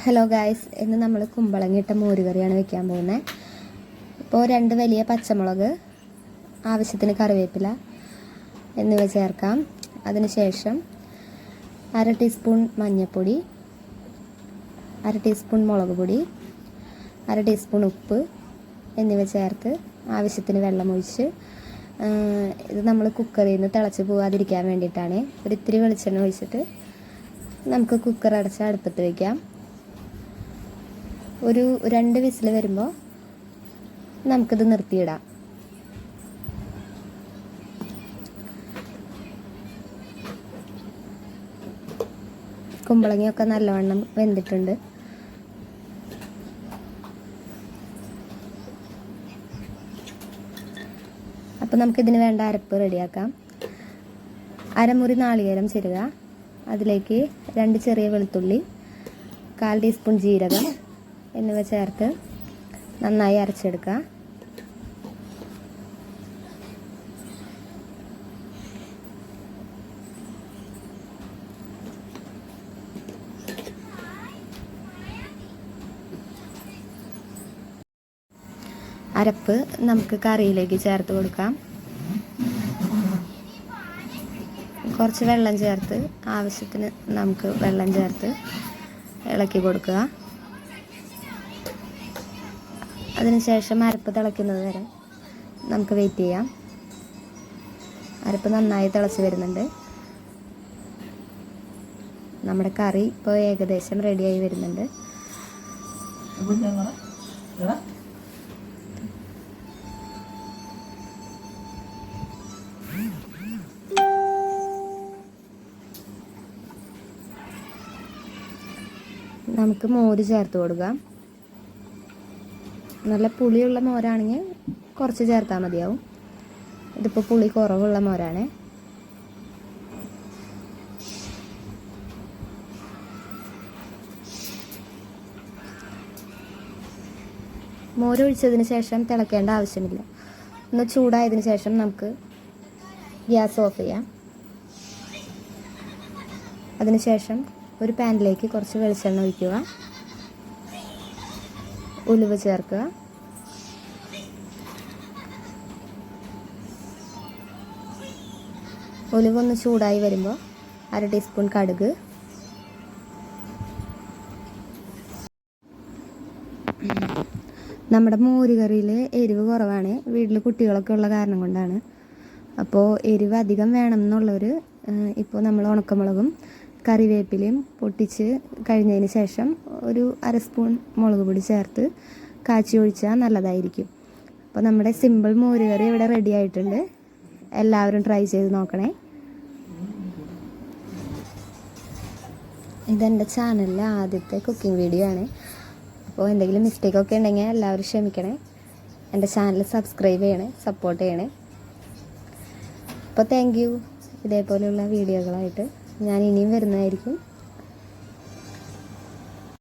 Hello guys ഇന്ന് നമ്മൾ കുമ്പളങ്ങിട്ട മോരുകറിയാണ് വെക്കാൻ പോകുന്നത് ഇപ്പോൾ രണ്ട് വലിയ പച്ചമുളക് ആവശ്യത്തിന് കറിവേപ്പില എന്നിവ ചേർക്കാം. അതിനുശേഷം അര ടീസ്പൂൺ മഞ്ഞൾപ്പൊടി അര ടീസ്പൂൺ മുളക് പൊടി അര ടീസ്പൂൺ ഉപ്പ് എന്നിവ ചേർത്ത് ആവശ്യത്തിന് വെള്ളമൊഴിച്ച് ഇത് നമ്മൾ കുക്കറിൽ നിന്ന് തിളച്ച് പോകാതിരിക്കാൻ വേണ്ടിയിട്ടാണ്. ഒരു ഇത്തിരി വെളിച്ചെണ്ണ ഒഴിച്ചിട്ട് നമുക്ക് കുക്കർ അടച്ച് അടുപ്പത്ത് വയ്ക്കാം ഒരു രണ്ട് വിസിൽ വരുമ്പോൾ നമുക്കിത് നിർത്തിയിടാം. കുമ്പളങ്ങിയൊക്കെ നല്ലവണ്ണം വെന്തിട്ടുണ്ട്. അപ്പോൾ നമുക്കിതിന് വേണ്ട അരപ്പ് റെഡിയാക്കാം. അരമുറി നാളികേരം ചിരുക അതിലേക്ക് രണ്ട് ചെറിയ വെളുത്തുള്ളി കാൽ ടീസ്പൂൺ ജീരകം എന്നിവ ചേർത്ത് നന്നായി അരച്ചെടുക്കുക. അരപ്പ് നമുക്ക് കറിയിലേക്ക് ചേർത്ത് കൊടുക്കാം. കുറച്ച് വെള്ളം ചേർത്ത് ആവശ്യത്തിന് നമുക്ക് വെള്ളം ചേർത്ത് ഇളക്കി കൊടുക്കുക. അതിനുശേഷം അരപ്പ് തിളയ്ക്കുന്നത് വരെ നമുക്ക് വെയിറ്റ് ചെയ്യാം. അരപ്പ് നന്നായി തിളച്ച് വരുന്നുണ്ട്. നമ്മുടെ കറി ഇപ്പോൾ ഏകദേശം റെഡിയായി വരുന്നുണ്ട്. നമുക്ക് മോര് ചേർത്ത് കൊടുക്കാം. നല്ല പുളിയുള്ള മോരാണെങ്കിൽ കുറച്ച് ചേർത്താൽ മതിയാവും. ഇതിപ്പോൾ പുളി കുറവുള്ള മോരാണ്. മോരൊഴിച്ചതിന് ശേഷം തിളക്കേണ്ട ആവശ്യമില്ല. ഒന്ന് ചൂടായതിന് ശേഷം നമുക്ക് ഗ്യാസ് ഓഫ് ചെയ്യാം. അതിനുശേഷം ഒരു പാനിലേക്ക് കുറച്ച് വെളിച്ചെണ്ണ ഒഴിക്കുക. ഉലുവ ചേർക്കുക. ഉലുവ ഒന്ന് ചൂടായി വരുമ്പോൾ അര ടീസ്പൂൺ കടുക്. നമ്മുടെ മോരുകറിയിൽ എരിവ് കുറവാണ്. വീട്ടിൽ കുട്ടികളൊക്കെ ഉള്ള കാരണം കൊണ്ടാണ്. അപ്പോൾ എരിവ് അധികം വേണം എന്നുള്ളവർ ഇപ്പോൾ നമ്മൾ ഉണക്കമുളകും കറിവേപ്പിലയും പൊട്ടിച്ച് കഴിഞ്ഞതിന് ശേഷം ഒരു അര സ്പൂൺ മുളക് പൊടി ചേർത്ത് കാച്ചി ഒഴിച്ചാൽ നല്ലതായിരിക്കും. അപ്പോൾ നമ്മുടെ സിമ്പിൾ മോരുകറി ഇവിടെ റെഡി ആയിട്ടുണ്ട്. എല്ലാവരും ട്രൈ ചെയ്ത് നോക്കണേ. ഇതെന്റെ ചാനലിലെ ആദ്യത്തെ കുക്കിംഗ് വീഡിയോ ആണ്. അപ്പോൾ എന്തെങ്കിലും മിസ്റ്റേക്ക് ഒക്കെ ഉണ്ടെങ്കിൽ എല്ലാവരും ക്ഷമിക്കണേ. എന്റെ ചാനൽ സബ്സ്ക്രൈബ് ചെയ്യണേ സപ്പോർട്ട് ചെയ്യണേ. അപ്പോൾ താങ്ക് യു ഇതേപോലെയുള്ള വീഡിയോകളായിട്ട് ഞാൻ ഇനിയും വരുന്നതായിരിക്കും.